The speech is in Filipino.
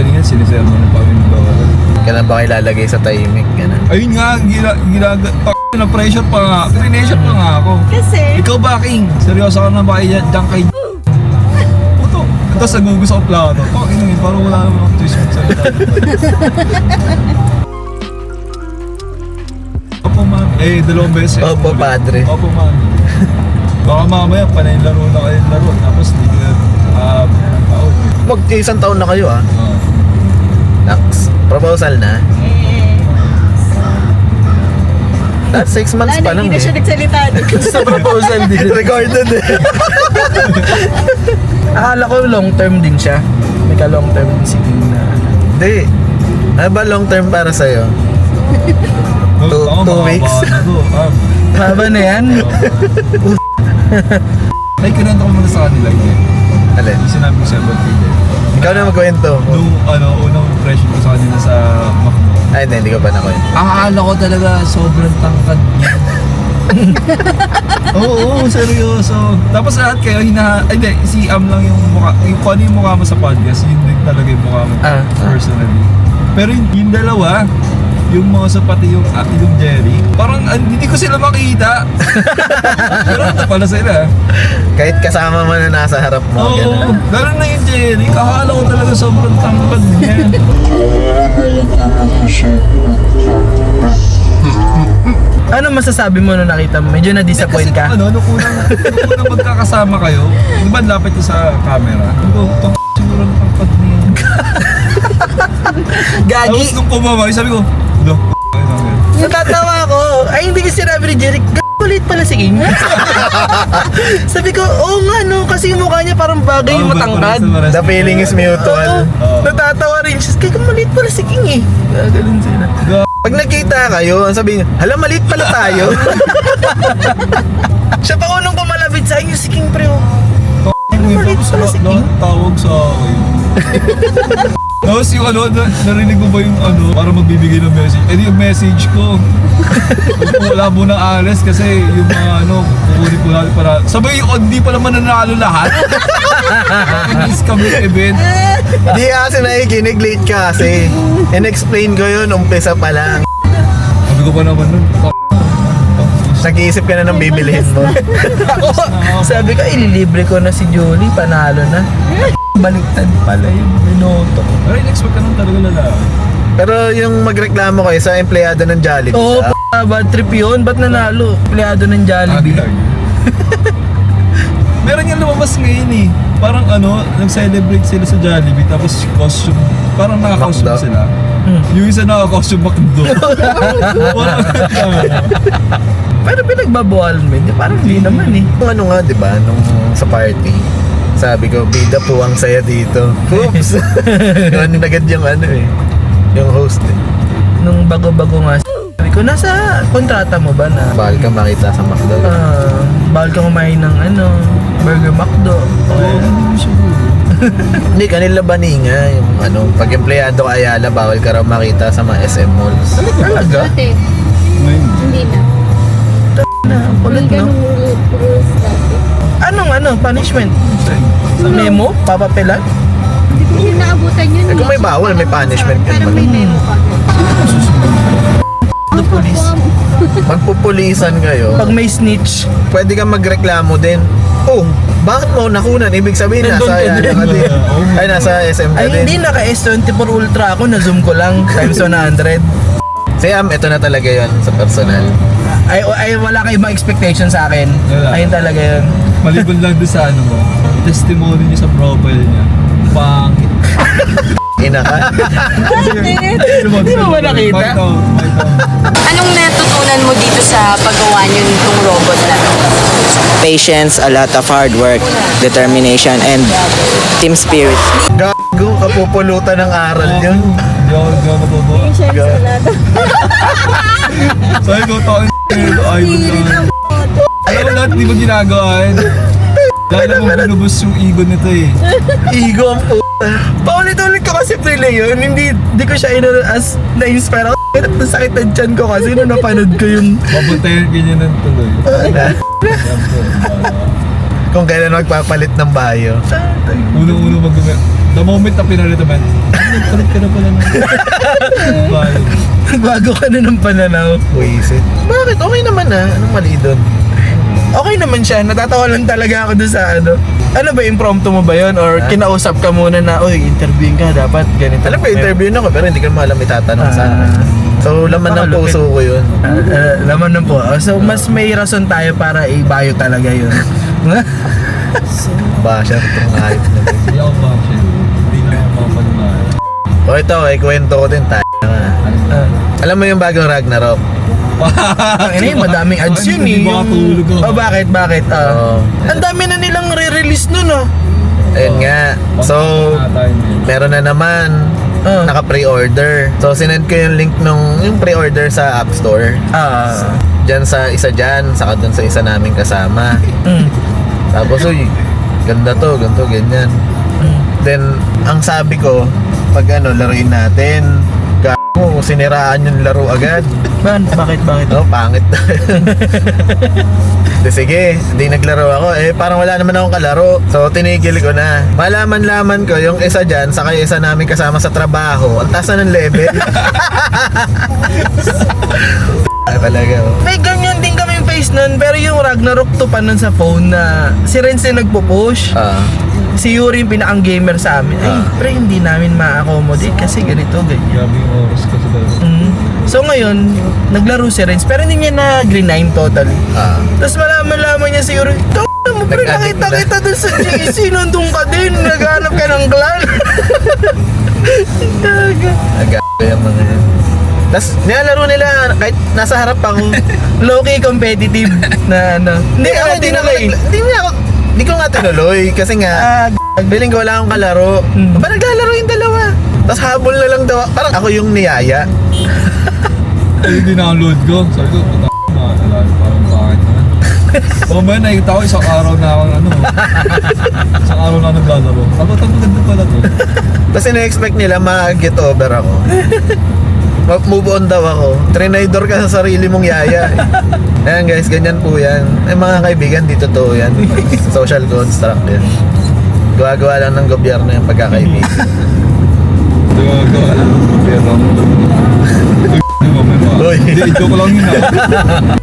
kanina sinisermo na pa rin doon. Kailan ba kayo lalagay sa timing? Ganun. Ayun nga, gila, gilaga, pa, na pressure pa nga. Pressure pa nga ako. Kasi, Ikaw ba, King? Seryoso ka na ba kay Diyan kay Puto. Tapos nagugus ako plato. Oh, yun, parang wala naman akong twist sa Opo, ma'am. Eh, dalawang beses. Opo, padre. Opo, ma'am. Baka mamaya, panay laro na kayo laro. Tapos, di ka na, ah, taon. Mag isang taon na kayo ah. Ah. Proposal na. eh, That's six months pa lang hindi na siya eh. nagsalita. sa proposal din. Recorded eh. Akala ko long term din siya. May ka long term din si King na. Hindi. Ano ba long term para sa'yo? Two- Ako, two mahaba weeks. na to. Ah, Haba na yan. Ay, kinanta ko muna sa kanila. Hindi. Alin? Hindi sinabi ko sa about Peter. Ikaw na magkwento. Nung ano, unang impression ko sa kanila sa McDo. Ay, hindi, hindi ko pa nakwento. Akala ko talaga sobrang tangkad niya. Oo, oo, seryoso. Tapos lahat kayo, hina... Ay, hindi, si Am lang yung mukha. Yung kung ano yung mukha mo sa podcast, yun din talaga yung mukha mo Ah, personally. Pero yung, yung dalawa, yung sa pati yung, ah, yung Jerry, parang ah, hindi ko sila makita. Pero ito pala sila. Kahit kasama mo na nasa harap mo. Oo, ganun. lalo na yung Jerry. Kakala ko talaga sobrang tangkad niya. Ano masasabi mo nung nakita mo? Medyo na-disappoint Kasi ka? ano, nung unang, nung unang magkakasama kayo, di ba lapit yung sa camera? Sabi ko, tang siguro ang tangkad niya. Gagi! Tapos nung kumamay, sabi ko, lo, ano, ano. Natatawa ako. Ay, hindi ko sinabi ni Jeric. Ulit pala si King. Sabi ko, oo nga no, kasi yung mukha niya parang bagay yung matangkad. The feeling is mutual. Oo. Natatawa rin siya. Kaya maliit pala si King eh. Gagaling sila. Pag nagkita kayo, ang sabihin, hala, maliit pala tayo. Siya pa unang kumalapit sa inyo si King pre. oh. Tapos pala si King. tawag sa akin. Tapos yung ano, na, narinig mo ba yung ano, para magbibigay ng message? Eh yung message ko. Ko, wala mo na alis kasi yung mga ano, kukunin ko natin para... Sabay yung hindi pa naman nanalo lahat. Miss kami sa event. Di kasi nakikinig, late ka kasi. In-explain ko yun, umpisa pa lang. Sabi ko pa naman nun, Nag-iisip ka na ng bibilihin mo. Ako, sabi ko, ililibre ko na si Julie, panalo na. Baliktad pala yung binoto ko. Pero in-expect ka nun talaga lalaki. Pero yung magreklamo kayo sa empleyado ng Jollibee. Oo, ah, pa, bad trip yun. Ba't nanalo? Pleyado ng Jollibee. Meron yung lumabas ngayon eh. Parang ano, nag-celebrate sila sa Jollibee tapos costume, parang naka-costume Macdo. sila. Hmm. Yung isa naka-costume McDo. parang Pero pinagbabawalan mo, hindi parang hindi naman eh. Yung ano nga, di ba, nung sa party, sabi ko, bida po ang saya dito. Oops! ano agad yung ano eh, yung host eh. Nung bago-bago nga, sabi ko, nasa kontrata mo ba na Bawal ka makita sa McDo. ah, bawal kang kumain ng ano, Burger McDo. O Oo, kaya- hindi kanila ba nga, yung ano, pag empleyado ka Ayala, bawal ka raw makita sa mga SM malls. Talaga? Dati, Ngayon. hindi na. May no? ganung rules dati. Anong ano, punishment? Sa memo? Papapilan? Hindi ko siya naabutan yun. Eh, kung may bawal, may punishment ka Pero may memo ka. The police. Magpupulisan kayo, Pag may snitch, pwede kang magreklamo din. Oh, bakit mo nakunan? Ibig sabihin, Nandun nasa ka din. din. Ay, nasa SM ka ay din. hindi naka S24 Ultra ako, na-zoom ko lang times 100. Si Am, ito na talaga yon sa personal. Ay, ay wala kayong mga expectation sa akin. Wala. Ayun talaga yun. Maliban lang doon sa ano mo, testimony niya sa profile niya. Pangit. Ina ka. Hindi mo ba nakita? Anong natutunan mo dito sa paggawa niyo nitong robot na to? patience, a lot of hard work, determination, and team spirit. Gago, kapupulutan ng aral yun. Hindi ako, hindi ako natutuwa. Siya yung salada. Sabi ko, taon lang. Alam mo lahat, di ba ginagawa yun? Mo binubos yung ego nito eh. Ego ang p***. Paulit-ulit ko kasi play yun. Hindi, hindi ko siya ino as na-inspire ako. Nasakit ang tiyan ko kasi nung napanood ko yung Babuntayan ganyan ng tuloy. Kung kailan magpapalit ng bayo. Uno-uno mag The moment na pinalitan man, nagpalit ka na pala ng... Bayo. Bago ka na ng pananaw. Buisit. Bakit? Okay naman ah. Anong mali doon? Okay naman siya. Natatawa lang talaga ako doon sa ano. Ano ba, impromptu mo ba yon Or kinausap ka muna na, Uy, interviewin ka, dapat ganito. Alam ko, interview na ko pero hindi ko naman alam itatanong sa akin. Ah. So, laman ng puso ko yun. Ah, ah, laman ng po. Ah, So, mas may rason tayo para ibayo talaga yun. Basher, itong hype na. Hindi ako ba siya? Hindi na ako mapanibayan. O ito, eh, kwento ko din tayo. Ah. Alam mo yung bagong Ragnarok? Yun, madaming ads yun eh. Ako. Oh, bakit, bakit? Ah. Oo. Ang dami na nilang re-release nun oh. Ayun nga. So, meron na naman. Ah. Naka-pre-order. So, sinend ko yung link nung yung pre-order sa App Store. Ah. Diyan sa isa dyan, saka dun sa isa naming kasama. Mm. Tapos, uy, ganda to, ganito, ganyan. Then, ang sabi ko, pag ano, laruin natin, gago, siniraan yung laro agad. Ban, bakit, bakit? No, pangit. Di sige, di naglaro ako. Eh, parang wala naman akong kalaro. So, tinigil ko na. Malaman-laman ko, yung isa dyan, saka yung isa namin kasama sa trabaho, ang taas na ng level. Talaga, oh. May ganyan din kami yung face nun, pero yung Ragnarok to pa nun sa phone na si Renz yung nagpo-push. Ah, Si Yuri yung pinakang gamer sa amin. Ay, Ah. pre, hindi namin ma-accommodate kasi ganito, ganyan. Grabe yung oras kasi dahil. Mm. So ngayon, naglaro si Renz, pero hindi niya na green 9 totally. ah. Tapos malaman-laman niya si Yuri, Tawag mo pre, Nag-addict nakita na." kita dun sa GC, nandun ka din, naghanap ka ng clan. Gaga. Agago yung mga yan. Tapos, nilalaro nila kahit nasa harap ako. Low-key competitive na ano. Hindi ako Hindi na tinuloy. Hindi mo ako, hindi ko nga tinuloy kasi nga, Ah, Feeling ko wala akong kalaro. Hmm. Ba naglalaro yung dalawa? Tapos habol na lang daw. Parang ako yung niyaya. Ay, hindi na-unload ko. Sabi ko, puta ko, parang bakit naman. Mamaya nakikita ko isang araw na ako, ano, isang araw na ako naglalaro. Ako, ang maganda pala to. Tapos ina-expect nila ma-get over ako. Ma-move on daw ako. Trinidor ka sa sarili mong yaya. eh. Ayan guys, ganyan po yan. Eh mga kaibigan, di totoo yan. Social construct yan. Gawa-gawa lang ng gobyerno yung pagkakaibigan. Diba, gawa lang. Uy, mamaya. Uy. Hindi, joke lang yun ah.